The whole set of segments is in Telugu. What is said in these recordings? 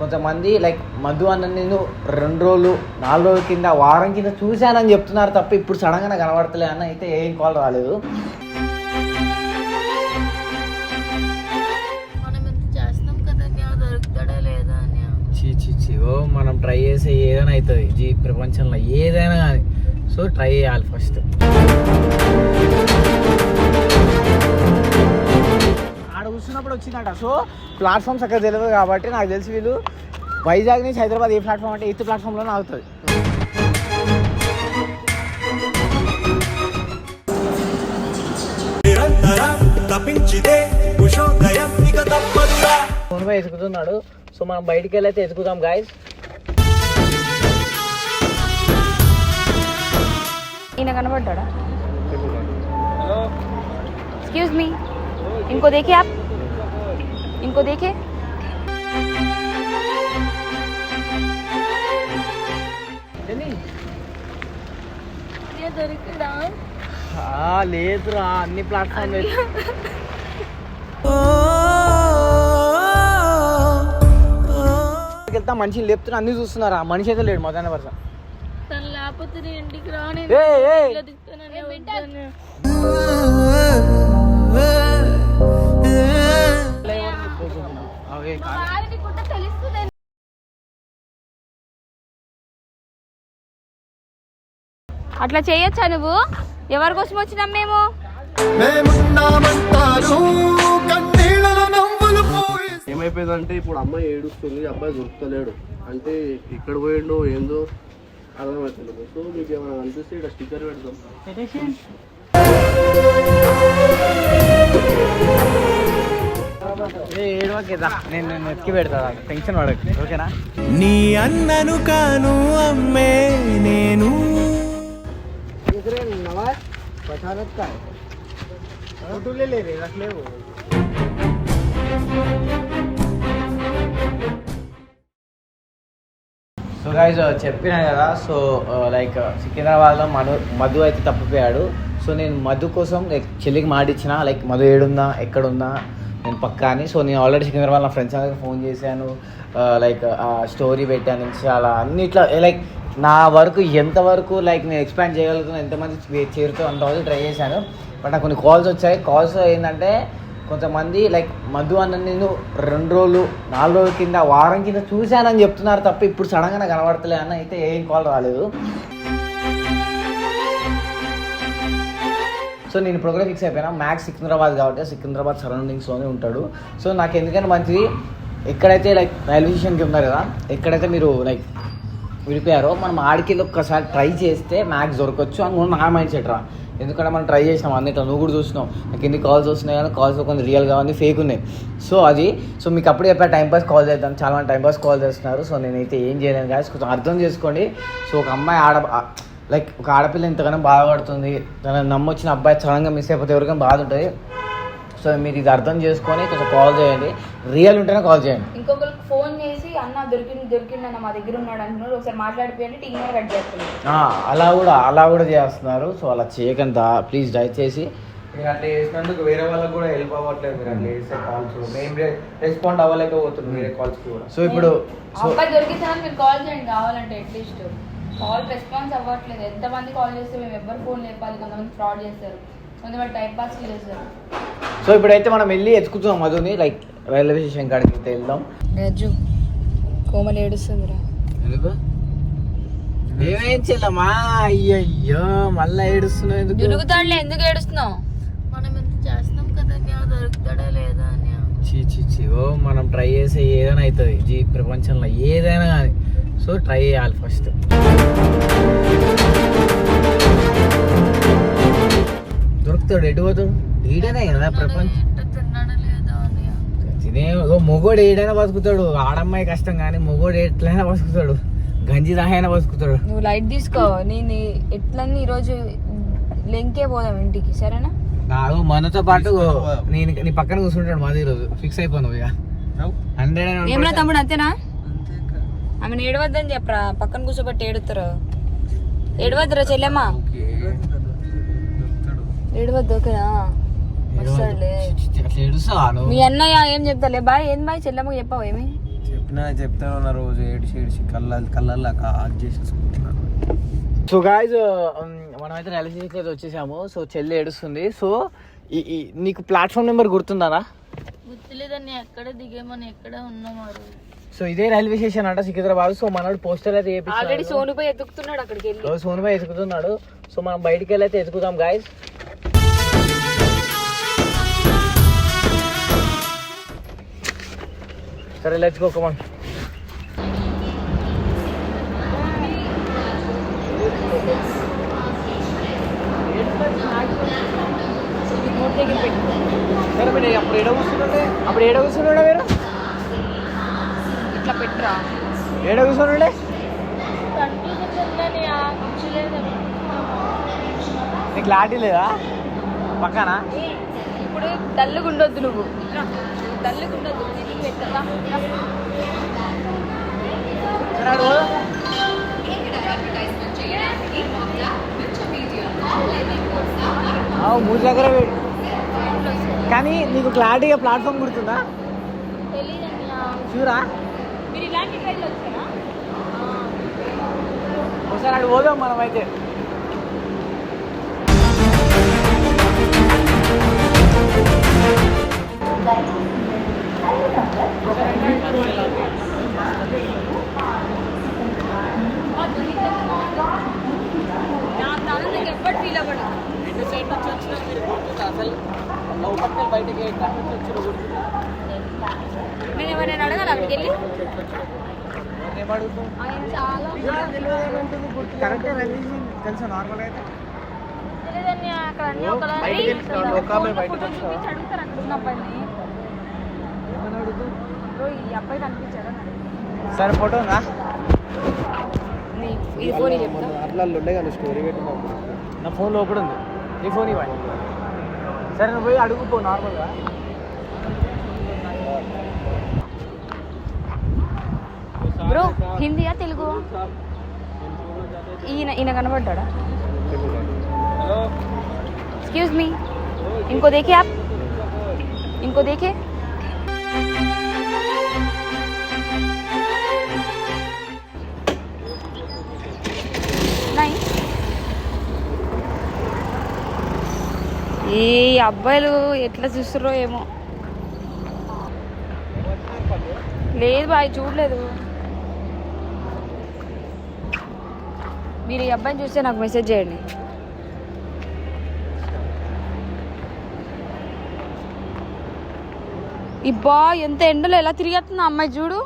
కొంతమంది లైక్ మధు అన్న నేను రెండు రోజులు నాలుగు రోజుల కింద వారం కింద చూశానని చెప్తున్నారు తప్ప ఇప్పుడు సడన్గా నాకు కనబడతలే అన్న అయితే ఏం కాల్ రాలేదు. ఓ మనం ట్రై చేసే ఏదైనా అవుతుంది. జీ ప్రపంచంలో ఏదైనా కానీ. సో ట్రై చేయాలి ఫస్ట్ చూస్తున్నప్పుడు వచ్చిందట. సో ప్లాట్ఫామ్స్ అక్కడ తెలియదు కాబట్టి నాకు తెలిసి వీళ్ళు వైజాగ్ నుంచి హైదరాబాద్ ఏ ప్లాట్ఫామ్ అంటే ఎయిత్ ప్లాట్ఫామ్లోనే ఆగుతుంది ఫోన్ ఎదుగుతున్నాడు సో మనం బయటికి వెళ్ళైతే ఎదుగుదాం గాయస్ ఈయన కనబడ్డా ఎక్స్క్యూజ్ మీ ఇంకో దేకి ఆప్ इनको देखे అన్య దొరికడా లేదురా అన్ని ప్లాట్ఫామ్ వెళ్తా మనిషిని లేపుతున్నా అన్ని చూస్తున్నారా మనిషి అయితే లేడు మొదటి పర్సన్ తను లేకపోతే అట్లా చేయొచ్చా నువ్వు? ఎవరి కోసం వచ్చినాం మేము? ఏమైపోయిందంటే ఇప్పుడు అమ్మాయి ఏడుస్తుంది అబ్బాయి దొరుకుతలేడు. అంటే ఇక్కడ పోయిండో ఏందో అర్థమవుతలేదు. సో మీకు ఏమైనా అనిపిస్తే ఇక్కడ స్టిక్కర్ పెడతాం నేను నేను ఎత్తికి పెడతా టెన్షన్ పడకు. ఓకేనా? నీ అన్నను కాను అమ్మే నేను. సో గైజ్ చెప్పినా కదా సో లైక్ సికింద్రాబాద్లో మధు మధు అయితే తప్పిపోయాడు. సో నేను మధు కోసం లైక్ చెల్లికి మాటిచ్చిన లైక్ మధు ఏడుందా ఎక్కడుందా నేను పక్కా అని సో నేను ఆల్రెడీ సికింద్రాబాద్ నా ఫ్రెండ్స్ అందరికి ఫోన్ చేశాను. లైక్ స్టోరీ పెట్టాను చాలా అన్నిట్లో లైక్ నా వరకు ఎంతవరకు లైక్ నేను ఎక్స్పాండ్ చేయగలుగుతున్నా ఎంతమంది చేరుతో అంతవరకు ట్రై చేశాను. బట్ నాకు కొన్ని కాల్స్ వచ్చాయి. కాల్స్ ఏంటంటే కొంతమంది లైక్ మధు అన్న నేను రెండు రోజులు నాలుగు రోజుల కింద వారం కింద చూశానని చెప్తున్నారు తప్ప ఇప్పుడు సడన్గా నాకు కనబడతలే అన్న అయితే ఏం కాల్ రాలేదు. సో నేను ఇప్పుడు ఫిక్స్ అయిపోయినా. మ్యాక్స్ సికింద్రాబాద్ కాబట్టి సికింద్రాబాద్ సరౌండింగ్స్లోనే ఉంటాడు. సో నాకు ఎందుకంటే మంచిది ఎక్కడైతే లైక్ రైల్వే స్టేషన్కి ఉన్నారు కదా ఎక్కడైతే మీరు లైక్ విడిపోయారో మనం ఆడికి ఒక్కసారి ట్రై చేస్తే మ్యాక్స్ దొరకవచ్చు అని నా మైండ్ సెట్ రా. ఎందుకంటే మనం ట్రై చేసినాం అన్నిట్లో నువ్వు కూడా చూసినావు. నాకు ఎన్ని కాల్స్ వస్తున్నాయి కానీ కాల్స్ కొన్ని రియల్గా ఉంది ఫేక్ ఉన్నాయి. సో అది సో మీకు అప్పుడు చెప్పా టైంపాస్ కాల్ చేద్దాం. చాలా మంది టైంపాస్ కాల్ చేస్తున్నారు. సో నేనైతే ఏం చేయలేను కాదు కొంచెం అర్థం చేసుకోండి. సో ఒక అమ్మాయి ఆడ లైక్ ఒక ఆడపిల్ల ఇంతగానో బాధపడుతుంది తన నమ్మొచ్చిన అబ్బాయి సడన్గా మిస్ అయిపోతే ఎవరికైనా బాధ ఉంటుంది. సో మీరు ఇది అర్థం చేసుకొని కొంచెం కాల్ చేయండి. రియల్ ఉంటేనే కాల్ చేయండి. ఇంకొకరికి ఫోన్ చేసి అన్న దొరికింది దొరికింది అన్న మా దగ్గర ఉన్నాడు అంటున్నారు. ఒకసారి మాట్లాడిపోయండి టీం కట్ చేస్తున్నాడు ఆ, అలా కూడా అలా కూడా చేస్తున్నారు. సో అలా చేయకండి ప్లీజ్ దయచేసి. మీరు అట్లా చేసినందుకు వేరే వాళ్ళకి కూడా హెల్ప్ అవ్వట్లేదు. మీరు అట్లా చేసే కాల్స్ మేము రెస్పాండ్ అవ్వలేకపోతున్నాం వేరే కాల్స్ కూడా. సో ఇప్పుడు సో అబ్బాయి మీరు కాల్ చేయండి కావాలంటే అట్లీస్ట్ కాల్ రెస్పాన్స్ అవ్వట్లేదు. ఎంతమంది కాల్ చేస్తే మేము ఎవరు ఫోన్ లేపాలి? కొంతమంది ఫ్రాడ్ చేస్తారు. కొంతమంది టైం పాస్ చేస్తారు. సో ఇప్పుడైతే మనం వెళ్ళి ఎత్తుకుతున్నాం మధుని. లైక్ రైల్వే స్టేషన్ కాడికి అయితే వెళ్దాం. రజ్జు కోమలు ఏడుస్తుందిరా. ఎందుకు? ఏమేం చెల్లమ్మా అయ్యయ్యో మళ్ళీ ఏడుస్తున్నావు ఎందుకు? దొరుకుతాడులే ఎందుకు ఏడుస్తున్నావు? మనం ఎంత చేస్తున్నాం కదా దొరుకుతాడా లేదా అన్య? చీ చీ చీ ఓ మనం ట్రై చేసే ఏదైనా అవుతుంది. జీ ప్రపంచంలో ఏదైనా కానీ. సో ట్రై చేయాలి ఫస్ట్. దొరుకుతాడు ఎటు పోతాడు? ఈడనే కదా ప్రపంచం. తినే మొగోడు ఏడైనా బతుకుతాడు. ఆడమ్మాయి కష్టం కానీ మొగోడు ఎట్లయినా బతుకుతాడు. గంజి దాహైనా బతుకుతాడు. నువ్వు లైట్ తీసుకో నేను ఎట్లన్నీ ఈరోజు లెంకే పోదాం ఇంటికి సరేనా? నాకు మనతో పాటు నేను నీ పక్కన కూర్చుంటాడు మాది ఈరోజు ఫిక్స్ అయిపోను ఇక. హండ్రెడ్ ఏమన్నా తమ్ముడు అంతేనా? ఆమెను ఏడవద్దని చెప్పరా? పక్కన కూర్చోబెట్టి ఏడుతారు ఏడవద్దురా చెల్లెమ్మా. ఏడవద్దు ఓకేనా? మీ అన్నయ్య ఏం చెప్తాలే బాయ్ ఏం బాయ్? చెల్లెమ్మకి చెప్పావు ఏమి? చెప్పినా చెప్తాను ఉన్న రోజు ఏడిసి ఏడిసి కళ్ళ కళ్ళల్లో అది చేసేసుకుంటున్నాను సో గాయస్ మనమైతే రైల్వే అయితే వచ్చేసాము. సో చెల్లి ఏడుస్తుంది. సో ఈ నీకు ప్లాట్ఫామ్ నెంబర్ గుర్తుందా గుర్తులేదని ఎక్కడ దిగేమని ఎక్కడ ఉన్నాం ఆ రోజు సో ఇదే రైల్వే స్టేషన్ అంట సికింద్రాబాద్. సో మనోడు పోస్టర్ అయితే ఆల్రెడీ సోనుపై ఎత్తుకుతున్నాడు అక్కడికి వెళ్ళి. సో సోనుబాయ్ ఎతుకుతున్నాడు సో మనం బయటికి వెళ్ళి అయితే ఎతుకుదాం గాయస్ సరే లెట్స్ గో కమాన్ సరే మీరు అప్పుడు ఏడ కూర్చుండే అప్పుడు ఏడ కూర్చున్నాడే మీరు ఏడ కూర్చోలేదు నీకు క్లారిటీ లేదా? పక్కన? ఇప్పుడు డల్లుగా ఉండొద్దు నువ్వు. డల్లుగా ఉండొద్దు తిరిగి పెట్టదా మూడు దగ్గర. కానీ నీకు క్లారిటీగా ప్లాట్ఫామ్ గుర్తుందా? చూరా? మీరు ఇలాంటి ట్రైన్లో వచ్చారా? ఒకసారి అటు పోదాం మనం అయితే ఎప్పుడు ఫీల్ అవ్వడు రెండు సైడ్ నుంచి వచ్చిన మీరు గుర్తుందా అసలు లోపలికి బయటకి ఎక్కడి నుంచి వచ్చిన గుర్తుందా నేను ఎవరైనా అడగాలి అక్కడికి వెళ్ళి? తెలుసా నార్మల్ అయితే? అక్కడ అన్ని ఒక అడుగుతారు అక్కడ ఉన్న అబ్బాయిని. ఈ అబ్బాయి కనిపించారా. సరే ఫోటోనా ఇది ఫోన్ అట్లా ఉండే కానీ స్టోరీ పెట్టినప్పుడు నా ఫోన్ లోపల ఉంది నీ ఫోన్ ఇవ్వండి సరే నువ్వు పోయి అడుగుపో నార్మల్గా బ్రో హిందీయా తెలుగు? ఈయన ఈయన కనబడ్డా ఎక్స్క్యూజ్ మీ ఇంకో దేఖే ఆప్ ఇంకో దేఖే. ఈ అబ్బాయిలు ఎట్లా చూస్తుర్రో ఏమో. లేదు బాయ్ చూడలేదు. మీరు ఈ అబ్బాయిని చూస్తే నాకు మెసేజ్ చేయండి. ఇబ్బా ఎంత ఎండలో ఎలా తిరిగేస్తుంది అమ్మాయి చూడు.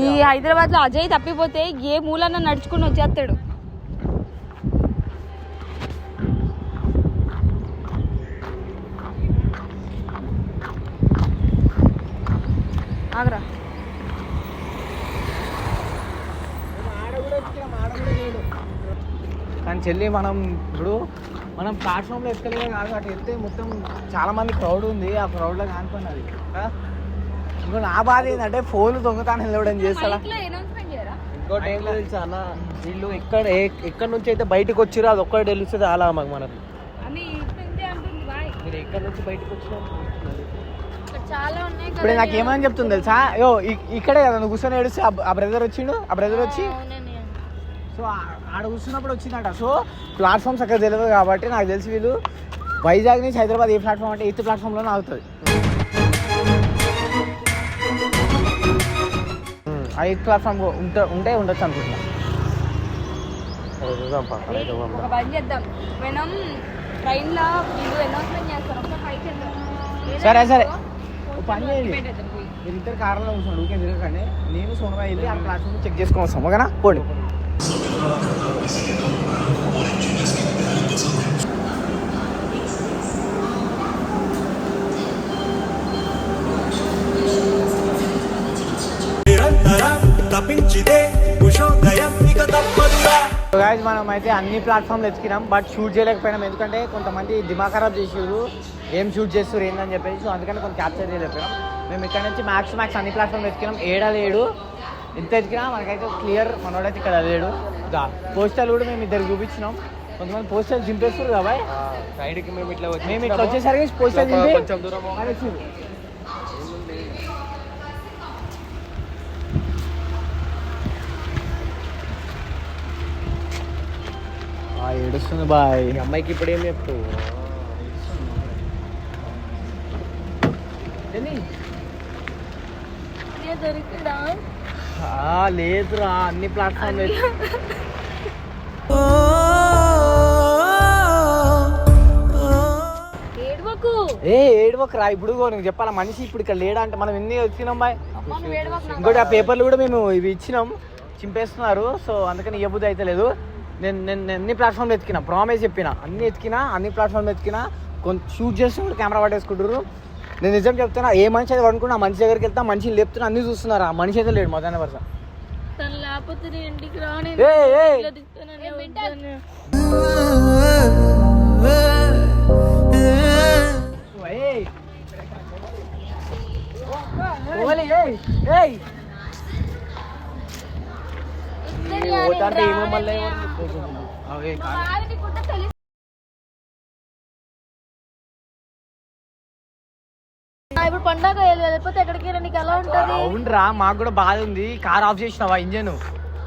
ఈ హైదరాబాద్లో అజయ్ తప్పిపోతే ఏ మూలన్న నడుచుకుని వచ్చేస్తాడు. ఆగరా. కానీ చెల్లి మనం ఇప్పుడు మనం ప్లాట్ఫామ్లో ఎక్కలే కాదు అటు వెళ్తే మొత్తం చాలా మంది క్రౌడ్ ఉంది. ఆ క్రౌడ్లో కానుకున్నది ఇంకో నా బాధ ఏంటంటే ఫోన్ దొంగతాను వెళ్ళడం చేయరా? ఇంకోటి ఏం తెలుసా అన్న? వీళ్ళు ఎక్కడ ఎక్కడి నుంచి అయితే బయటకు వచ్చిరో అది ఒక్కటి తెలుస్తుంది అలా మాకు మనకు. మీరు ఎక్కడి నుంచి బయటకు ఇక్కడ ఉన్నాయి ఇప్పుడు నాకు ఏమని చెప్తుంది తెలుసా? యో ఇక్కడే కదా నువ్వు కూర్చొని ఏడిస్తే ఆ- బ్రదర్ వచ్చిండు? ఆ బ్రదర్ వచ్చి సో ఆడ కూర్చున్నప్పుడు వచ్చిందట. సో ప్లాట్ఫామ్స్ అక్కడ తెలియదు కాబట్టి నాకు తెలిసి వీళ్ళు వైజాగ్ నుంచి హైదరాబాద్ ఏ ప్లాట్ఫామ్ అంటే ఎయిత్ ప్లాట్ఫామ్లోనే ఆగుతుంది ఆ ఎయిత్ ప్లాట్ఫామ్ ఉంటే ఉంటే ఉండొచ్చు అనుకుంటున్నా. ఒక పని చేద్దాం. మనం ట్రైన్లో వీళ్ళు అనౌన్స్మెంట్ చేస్తారు. ఒకసారి పైకి వెళ్దాం సరే సరే. పని చేయండి. పెట్టేద్దాం పోయి. మీరు ఇద్దరు కార్లో కూర్చోండి ఊరికే తిరగకండి. నేను సోనగా వెళ్ళి ఆ ప్లాట్ఫామ్ చెక్ చేసుకొని వస్తాం. ఓకేనా? పోండి. నిరంతరం ఉషోదయం ఇక తప్పదురా గాయస్ మనం అయితే అన్ని ప్లాట్ఫామ్లు ఎత్తుకినాం బట్ షూట్ చేయలేకపోయినాం. ఎందుకంటే కొంతమంది దిమా ఖరాబ్ చేసారు ఏం షూట్ చేస్తారు ఏందని చెప్పేసి సో అందుకని కొంచెం క్యాప్చర్ చేయలేకపోయినాం. మేము ఇక్కడ నుంచి మ్యాక్స్ మ్యాక్స్ అన్ని ప్లాట్ఫామ్లు ఎత్తుకినాం ఏడా లేడు. ఎంత ఎదిగినా మనకైతే క్లియర్ మనోడైతే ఇక్కడ లేడు. పోస్టర్లు కూడా మేము ఇద్దరు చూపించినాం. కొంతమంది పోస్టర్లు చింపేస్తారు కదా సైడ్కి మేము ఇట్లా మేము ఇట్లా వచ్చేసరికి పోస్టర్ చింపి ఏడుస్తుంది బాయ్. అమ్మాయికి ఇప్పుడు ఏం చెప్తు దొరికిడా లేదురా అన్ని ప్లాట్ఫామ్ ఏ ఏడువకు. రా ఇప్పుడు నీకు చెప్పాలా మనిషి ఇప్పుడు ఇక్కడ లేడా అంటే మనం ఎన్ని వచ్చినాం బాయ్? నువ్వు. ఇంకోటి ఆ పేపర్లు కూడా మేము ఇవి ఇచ్చినాం చింపేస్తున్నారు సో అందుకని ఇవ్వబుద్ధి అయితే లేదు. నేను నేను నేను అన్ని ప్లాట్ఫామ్లు ఎత్తికిన ప్రామిస్ చెప్పిన అన్ని ఎత్తికిన అన్ని ప్లాట్ఫామ్లు ఎత్తికిన కొంచెం షూట్ చేస్తూ కూడా కెమెరా పట్టేసుకుంటారు నేను నిజం చెప్తున్నా ఏ మనిషి అయితే పడుకున్నా ఆ మనిషి దగ్గరికి వెళ్తా మనిషిని లేపుతున్నా అన్ని చూస్తున్నారు. ఆ మనిషి అయితే లేడు మొదలైన వరుస తను లేకపోతే నేను ఇప్పుడు పండగ వెళ్ళిపోతే ఎక్కడికి నీకు ఎలా ఉంటది? అవునరా మాకు కూడా బాధ ఉంది. కార్ ఆఫ్ చేసినావా ఇంజన్?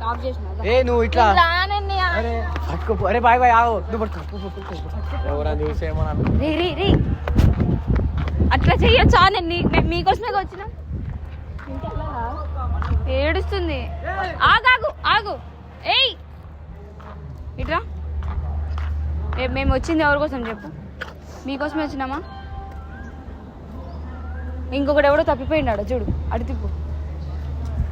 ఆఫ్ చేసినా ఏ నువ్వు ఇట్లా రానని అరే బాయ్ బాయ్ ఆగు. నువ్వు పట్టుకో. ఎవరా చూసేమో అట్లా చెయ్యొచ్చా? నేను నీ- మే- మీకోసమే వచ్చిన. ఏడుస్తుంది. ఆగాగు ఆగు. ఏయ్! ఇట్రా. ఏ- మేము వచ్చింది ఎవరి కోసం చెప్పు? మీకోసమే వచ్చినామా? ఇంకొకటి ఎవడో తప్పిపోయినాడు చూడు అడి తిప్పు.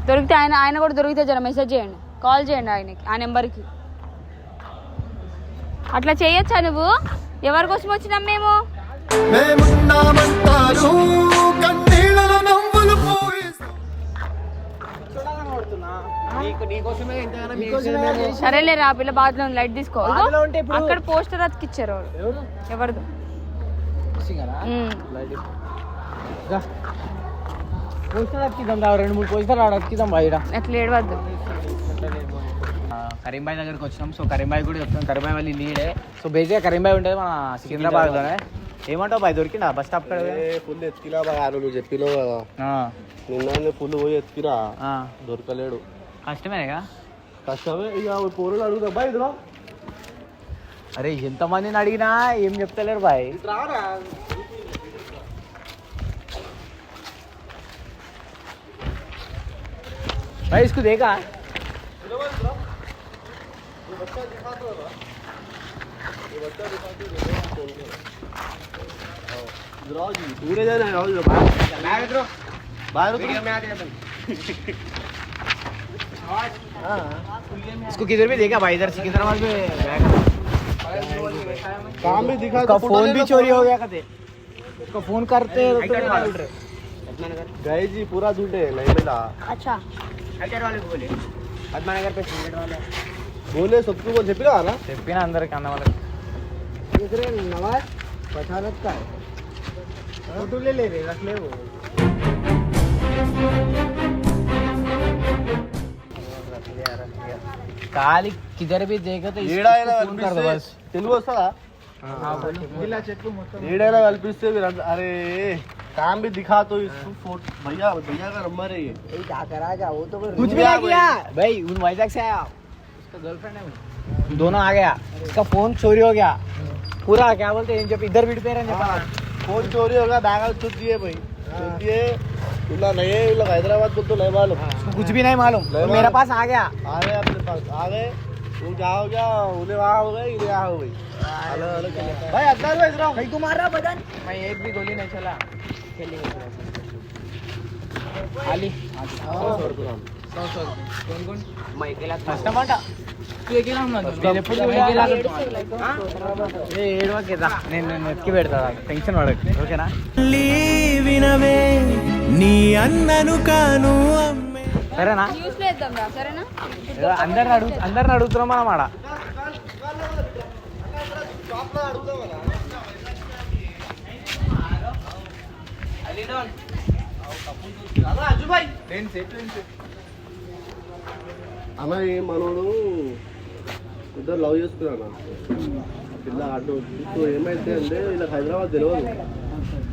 దొరికితే ఆయన ఆయన కూడా దొరికితే జర మెసేజ్ చేయండి. కాల్ చేయండి ఆయనకి ఆ నెంబర్కి. అట్లా చేయొచ్చా నువ్వు? ఎవరి కోసం వచ్చినాం మేము? సరేలే రా పిల్ల బాధలో ఉంది, లైట్ తీసుకో. అక్కడ పోస్టర్ అతికిచ్చారు ఎవరు ఎవరు? ఎవరిదో. అతికిద్దాం రా రెండు మూడు పోస్టర్ ఆడ అతికిద్దాం బయట అట్లా ఏడవద్దు. కరీంబాయ్ దగ్గరికి వచ్చినాం. సో కరీంబాయ్ కూడా చెప్తాం కరీంబాయ్ వాళ్ళు లీడే. సో బేసిక్గా కరీంబాయ్ ఉండేది మన సికింద్రాబాద్లోనే. ఏమంటావు బాయ్ దొరికిందా బస్ స్టాప్ కాడ ఫుల్ ఎత్తికినా బాగా నువ్వు చెప్పినావు కదా. నిన్న ఫుల్ పోయి ఎత్తికినా దొరకలేడు. కష్టమేగా కష్టమే ఇక పోరులు అడుగుతా బాయ్ ఇదిరా అరే ఎంతమందిని అడిగినా ఏం చెప్తలేరు బాయ్. भाई इसको देखा? पूरे जाना है और बाहर बाहर उतरो इसको किधर भी देखा भाई इधर सिकंदराबाद में काम भी दिखा तो फ़ोन भी चोरी तो- हो गया कहते। उसको फ़ोन करते गए जी पूरा झूठे नहीं मिला। అచ్చా పద్మానగర్ पे सिगरेट वाले बोले सबको बोल చెప్పినా ना చెప్పిన అందరికి అన్న వాళ్ళకి नवाज पठानत का है फोटो ले ले रे रख ले वो काली किधर भी देखो तो इसको ఏడైనా फोन कर दो बस కనిపిస్తే తెలుగు हाँ, अरे काम भी दिखा तो भैया भैया का नंबर है ये। क्या करा वो तो कुछ भी आ गया भाई। उन उसका दोनों आ गया। इसका फ़ोन चोरी हो गया। पूरा क्या बोलते हैं जब इधर बीट पे फ़ोन चोरी हो गया दागा छुट दिए भाई। हाँ। दिए। बोला नहीं है हैदराबाद को तो नहीं मालूम। कुछ भी नहीं मालूम। मेरे पास आ गया। आ गए अपने पास आ गए। तू क्या हो गया उन्हें वहाँ हो गए इन्हें यहाँ हो गई अलग अलग चले। भाई अदनान भाई इधर आओ। कहीं को मार रहा बदन मैं एक भी गोली नहीं चला खेली आली కష్టమాట నేను ఎప్పుడు ఏడవకేదా నేను నేను ఎత్తికి పెడతా టెన్షన్ పడకు ఓకేనా వినవే నీ అన్నను కాను అమ్మే సరేనా? అందరిని అడుగు అందరిని అడుగుతున్నాం మనం ఆడ. అన్న ఈ మనోడు ఇద్దరు లవ్ చేసుకున్నాను పిల్ల అడ్డు ఇప్పుడు ఏమైతే అంటే ఇలా హైదరాబాద్ తెలియదు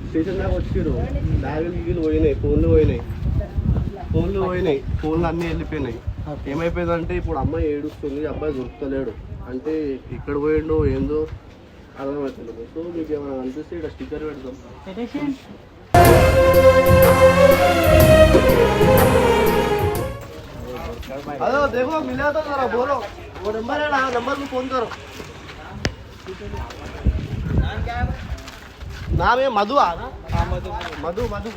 స్టేషన్ దాకా వచ్చాడు. బ్యాగులు గిగులు పోయినాయి ఫోన్లు పోయినాయి. ఫోన్లు పోయినాయి ఫోన్లు అన్నీ వెళ్ళిపోయినాయి ఏమైపోయిందంటే ఇప్పుడు అమ్మాయి ఏడుస్తుంది అబ్బాయి దొరుకుతలేడు అంటే ఇక్కడ పోయిండు ఏందో అర్థమవుతుంది సో మీకు ఏమైనా అనిపిస్తే ఇక్కడ స్టిక్కర్ పెడతాం अरे देखो मिला तो जरा बोलो वो नंबर है ना नंबर में फोन करो नाम है मधु आ ना मधु मधु मधु